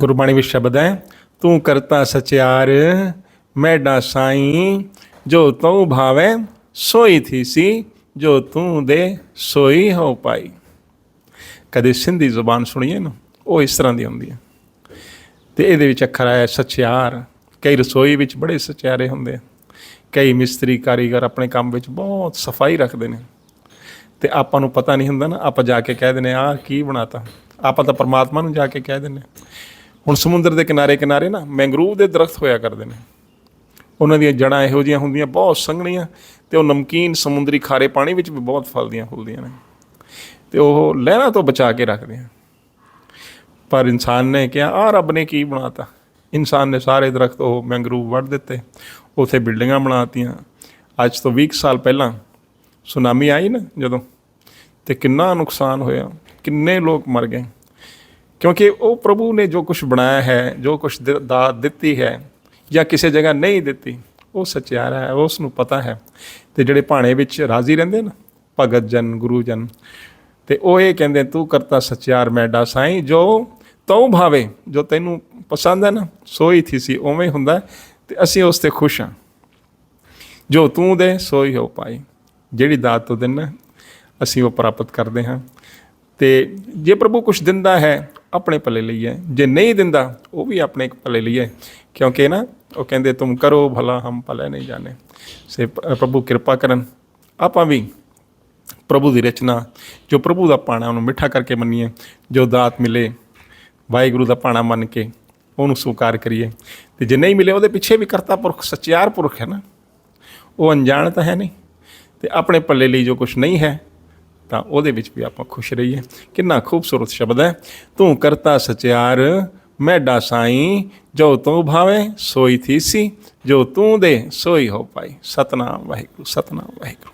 ਗੁਰਬਾਣੀ ਵਿੱਚ ਸ਼ਬਦ ਹੈ, ਤੂੰ ਕਰਤਾ ਸਚਿਆਰ, ਮੈਡਾ ਸਾਈ, ਜੋ ਤੂੰ ਭਾਵੇ, ਸੋਈ ਥੀ ਸੀ, ਜੋ ਤੂੰ ਦੇ ਸੋਈ ਹੋ ਪਾਈ। ਕਦੇ ਸਿੰਧੀ ਜ਼ੁਬਾਨ ਸੁਣੀਏ ਨਾ, ਉਹ ਇਸ ਤਰ੍ਹਾਂ ਦੀ ਹੁੰਦੀ ਹੈ। ਤੇ ਇਹਦੇ ਵਿੱਚ ਅੱਖਰ ਆਇਆ ਸਚਿਆਰ। ਕਈ ਰਸੋਈ ਵਿੱਚ ਬੜੇ ਸਚਿਆਰੇ ਹੁੰਦੇ ਆ। ਕਈ ਮਿਸਤਰੀ, ਕਾਰੀਗਰ ਆਪਣੇ ਕੰਮ ਵਿੱਚ ਬਹੁਤ ਸਫ਼ਾਈ ਰੱਖਦੇ ਨੇ। ਤੇ ਆਪਾਂ ਨੂੰ ਪਤਾ ਨਹੀਂ ਹੁੰਦਾ ਨਾ, ਆਪਾਂ ਜਾ ਕੇ ਕਹਿ ਦਿੰਦੇ ਆ ਕੀ ਬਣਾਤਾ? ਆਪਾਂ ਤਾਂ ਪਰਮਾਤਮਾ ਨੂੰ ਜਾ ਕੇ ਕਹਿ ਦਿੰਦੇ ਹੁਣ ਸਮੁੰਦਰ ਦੇ ਕਿਨਾਰੇ ਕਿਨਾਰੇ ਨਾ ਮੈਂਗਰੂਵ ਦੇ ਦਰਖਤ ਹੋਇਆ ਕਰਦੇ ਨੇ। ਉਹਨਾਂ ਦੀਆਂ ਜੜਾਂ ਇਹੋ ਜਿਹੀਆਂ ਹੁੰਦੀਆਂ, ਬਹੁਤ ਸੰਘਣੀਆਂ ਤੇ ਉਹ ਨਮਕੀਨ ਸਮੁੰਦਰੀ ਖਾਰੇ ਪਾਣੀ ਵਿੱਚ ਵੀ ਬਹੁਤ ਫਲਦੀਆਂ ਫੁੱਲਦੀਆਂ ਨੇ। ਤੇ ਉਹ ਲਹਿਰਾਂ ਤੋਂ ਬਚਾ ਕੇ ਰੱਖਦੇ ਆ। ਪਰ ਇਨਸਾਨ ਨੇ ਕਿਹਾ ਆ ਰੱਬ ਨੇ ਕੀ ਬਣਾਤਾ? ਇਨਸਾਨ ਨੇ ਸਾਰੇ ਦਰਖਤ ਉਹ ਮੈਂਗਰੂਵ ਵੱਢ ਦਿੱਤੇ, ਉਥੇ ਬਿਲਡਿੰਗਾਂ ਬਣਾਤੀਆਂ। ਅੱਜ ਤੋਂ 20 ਕੁ ਸਾਲ ਪਹਿਲਾਂ ਸੁਨਾਮੀ ਆਈ ਨਾ ਜਦੋਂ, ਤੇ ਕਿੰਨਾ ਨੁਕਸਾਨ ਹੋਇਆ, ਕਿੰਨੇ ਲੋਕ ਮਰ ਗਏ। ਕਿਉਂਕਿ ਉਹ ਪ੍ਰਭੂ ਨੇ ਜੋ ਕੁਝ ਬਣਾਇਆ ਹੈ, ਜੋ ਕੁਝ ਦਾਤ ਦਿੱਤੀ ਹੈ ਜਾਂ ਕਿਸੇ ਜਗ੍ਹਾ ਨਹੀਂ ਦਿੱਤੀ, ਉਹ ਸੱਚਿਆਰਾ ਹੈ ਉਸ ਨੂੰ ਪਤਾ ਹੈ। ਤੇ ਜਿਹੜੇ ਭਾਣੇ ਵਿੱਚ ਰਾਜ਼ੀ ਰਹਿੰਦੇ ਨਾ, ਭਗਤ ਜਨ, ਗੁਰੂ ਜਨ, ਤੇ ਉਹ ਇਹ ਕਹਿੰਦੇ, ਤੂੰ ਕਰਤਾ ਸਚਿਆਰ ਮੈਡਾ ਸਾਈਂ ਜੋ ਤਉ ਭਾਵੇ, ਜੋ ਤੈਨੂੰ ਪਸੰਦ ਹੈ ਨਾ, ਸੋਈ ਥੀ ਸੀ, ਉਵੇਂ ਹੁੰਦਾ ਤੇ ਅਸੀਂ ਉਸ ਤੇ ਖੁਸ਼ ਹਾਂ। ਜੋ ਤੂੰ ਦੇ, ਸੋਈ ਹੋ ਪਾਈ। ਜਿਹੜੀ ਦਾਤ ਤੋਂ ਦਿਨ ਅਸੀਂ ਉਹ ਪ੍ਰਾਪਤ ਕਰਦੇ ਹਾਂ। ਤੇ ਜੇ ਪ੍ਰਭੂ ਕੁਝ ਦਿੰਦਾ ਹੈ, ਆਪਣੇ ਭਲੇ ਲਈ ਹੈ ਜੇ ਨਹੀਂ ਦਿੰਦਾ, ਉਹ ਵੀ ਆਪਣੇ ਭਲੇ ਲਈ ਹੈ ਕਿਉਂਕਿ ਨਾ, ਉਹ ਕਹਿੰਦੇ, ਤੁਮ ਕਰੋ ਭਲਾ, ਹਮ ਭਲੇ ਨਹੀਂ ਜਾਣੇ। ਸੇ ਪ੍ਰਭੂ ਕਿਰਪਾ ਕਰਨ। ਆਪਾਂ ਵੀ ਪ੍ਰਭੂ ਦੀ ਰਚਨਾ, ਜੋ ਪ੍ਰਭੂ ਦਾ ਪਾਣਾ, ਉਹਨੂੰ ਮਿੱਠਾ ਕਰਕੇ ਮੰਨੀਏ। ਜੋ ਦਾਤ ਮਿਲੇ, ਵਾਹਿਗੁਰੂ ਦਾ ਪਾਣਾ ਮੰਨ ਕੇ ਉਹਨੂੰ ਸਵੀਕਾਰ ਕਰੀਏ। ਤੇ ਜੇ ਨਹੀਂ ਮਿਲੇ, ਉਹਦੇ ਪਿੱਛੇ ਵੀ ਕਰਤਾ ਪੁਰਖ, ਸੱਚਿਆਰ ਪੁਰਖ ਹੈ ਨਾ। ਉਹ ਅਣਜਾਣ ਤਾਂ ਹੈ ਨਹੀਂ। ਤੇ ਆਪਣੇ ਪੱਲੇ ਲਈ ਜੋ ਕੁਝ ਨਹੀਂ ਹੈ ਤਾਂ ਉਹਦੇ ਵਿੱਚ ਵੀ ਆਪਾਂ ਖੁਸ਼ ਰਹੀਏ। ਕਿੰਨਾ ਖੂਬਸੂਰਤ ਸ਼ਬਦ ਹੈ। ਤੂੰ ਕਰਤਾ ਸਚਿਆਰ ਮੈਡਾ ਸਾਈਂ, ਜੋ ਤੂੰ ਭਾਵੇਂ ਸੋਈ ਥੀ ਸੀ ਜੋ ਤੂੰ ਦੇ ਸੋਈ ਹੋ ਪਾਈ। ਸਤਨਾਮ ਵਾਹਿਗੁਰੂ ਸਤਨਾਮ ਵਾਹਿਗੁਰੂ।